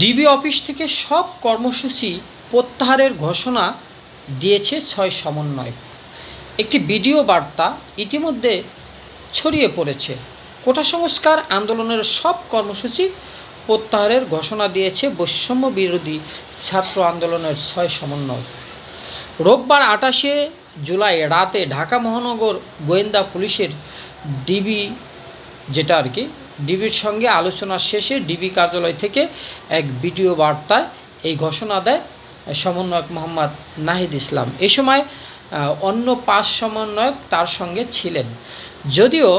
DB office থেকে সব কর্মসূচি প্রত্যাহারের ঘোষণা দিয়েছে ছয় সমন্বয়ক। একটি ভিডিও বার্তা ইতিমধ্যে ছড়িয়ে পড়েছে। কোটা সংস্কার আন্দোলনের সব কর্মসূচি প্রত্যাহারের ঘোষণা দিয়েছে বৈষম্য বিরোধী ছাত্র আন্দোলনের ছয় সমন্বয়ক। রোববার আটাশে জুলাই রাতে ঢাকা মহানগর গোয়েন্দা পুলিশের ডিবি, যেটা আর কি ডিবির সঙ্গে আলোচনা শেষে ডিবি কার্যালয় থেকে এক ভিডিও বার্তায় এই ঘোষণা দেয় সমন্বয়ক মোহাম্মদ নাহিদ ইসলাম। এ সময় অন্য পাঁচ সমন্বয়ক তার সঙ্গে ছিলেন। যদিও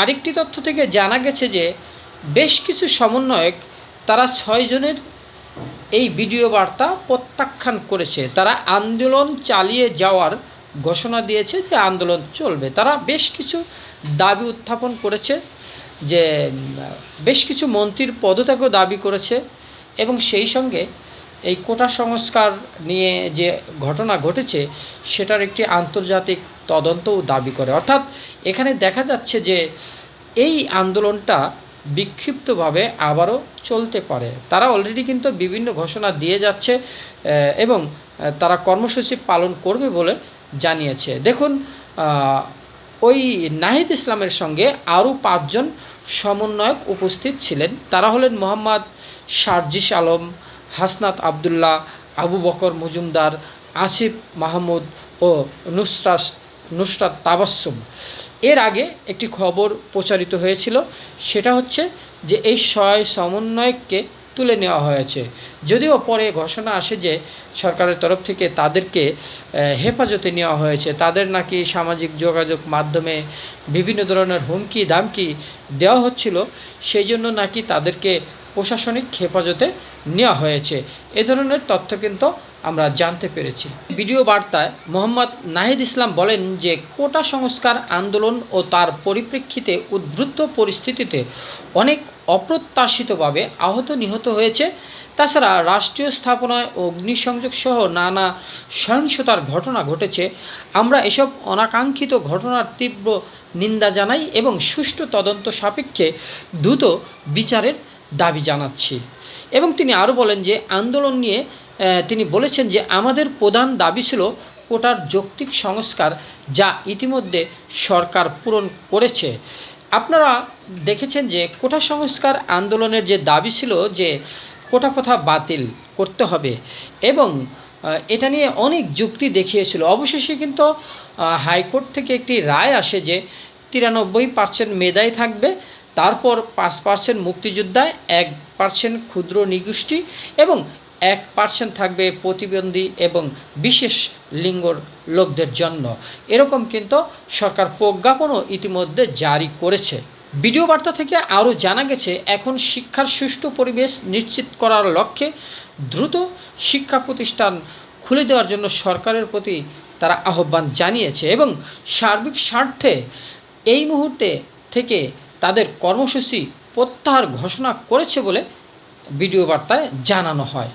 আরেকটি তথ্য থেকে জানা গেছে যে, বেশ কিছু সমন্বয়ক তারা ছয়জনের এই ভিডিও বার্তা প্রত্যাখ্যান করেছে। তারা আন্দোলন চালিয়ে যাওয়ার ঘোষণা দিয়েছে যে, আন্দোলন চলবে। তারা বেশ কিছু দাবি উত্থাপন করেছে। যে বেশ কিছু মন্ত্রীর পদত্যাগও দাবি করেছে এবং সেই সঙ্গে এই কোটা সংস্কার নিয়ে যে ঘটনা ঘটেছে, সেটার একটি আন্তর্জাতিক তদন্তও দাবি করে। অর্থাৎ এখানে দেখা যাচ্ছে যে, এই আন্দোলনটা বিক্ষিপ্তভাবে আবারও চলতে পারে। তারা অলরেডি কিন্তু বিভিন্ন ঘোষণা দিয়ে যাচ্ছে এবং তারা কর্মসূচি পালন করবে বলে জানিয়েছে। দেখুন ওই নাহিদ ইসলামের সঙ্গে আরও পাঁচজন সমন্বয়ক উপস্থিত ছিলেন। তারা হলেন মোহাম্মদ শারজিস আলম, হাসনাত আবদুল্লাহ, আবু বকর মজুমদার, আসিফ মাহমুদ ও নুসরাত নুসরাত তাবাসুম এর আগে একটি খবর প্রচারিত হয়েছিল, সেটা হচ্ছে যে এই ছয় সমন্বয়ককে তুলে নেওয়া হয়েছে। যদিও পরে ঘোষণা আসে যে সরকারের তরফ থেকে তাদেরকে হেফাজতে নেওয়া হয়েছে। তাদের নাকি সামাজিক যোগাযোগ মাধ্যমে বিভিন্ন ধরনের হুমকি, দামকি দেওয়া হচ্ছিল। সেই জন্য নাকি তাদেরকে প্রশাসনিক হেফাজতে নেওয়া হয়েছে। এ ধরনের তথ্য কিন্তু আমরা জানতে পেরেছি। ভিডিও বার্তায় মোহাম্মদ নাহিদ ইসলাম বলেন যে, কোটা সংস্কার আন্দোলন ও তার পরিপ্রেক্ষিতে উদ্বৃত্ত পরিস্থিতিতে অনেক অপ্রত্যাশিতভাবে আহত নিহত হয়েছে। তাছাড়া রাষ্ট্রীয় স্থাপনায় অগ্নিসংযোগ সহ নানা সহিংসতার ঘটনা ঘটেছে। আমরা এসব অনাকাঙ্ক্ষিত ঘটনার তীব্র নিন্দা জানাই এবং সুষ্ঠু তদন্ত সাপেক্ষে দ্রুত বিচারের দাবি জানাচ্ছি। এবং তিনি আরও বলেন যে, আন্দোলন নিয়ে তিনি বলেছেন যে আমাদের প্রধান দাবি ছিল কোটার যৌক্তিক সংস্কার যা ইতিমধ্যে সরকার পূরণ করেছে। আপনারা দেখেছেন যে কোটা সংস্কার আন্দোলনের যে দাবি ছিল যে কোটা কথা বাতিল করতে হবে এবং এটা নিয়ে অনেক যুক্তি দেখিয়েছিল। অবশেষে কিন্তু হাইকোর্ট থেকে একটি রায় আসে যে তিরানব্বই পার্সেন্ট মেধাই থাকবে, তারপর পাঁচ পার্সেন্ট মুক্তিযোদ্ধায়, এক পার্সেন্ট ক্ষুদ্র নিগোষ্ঠী এবং এক পার্সেন্ট থাকবে প্রতিবন্ধী এবং বিশেষ লিঙ্গর লোকদের জন্য। এরকম কিন্তু সরকার প্রজ্ঞাপনও ইতিমধ্যে জারি করেছে। ভিডিও বার্তা থেকে আরও জানা গেছে, এখন শিক্ষার সুষ্ঠু পরিবেশ নিশ্চিত করার লক্ষ্যে দ্রুত শিক্ষা প্রতিষ্ঠান খুলে দেওয়ার জন্য সরকারের প্রতি তারা আহ্বান জানিয়েছে এবং সার্বিক স্বার্থে এই মুহূর্তে থেকে তাদের কর্মসূচি প্রত্যাহার ঘোষণা করেছে বলে ভিডিও বার্তায় জানানো হয়।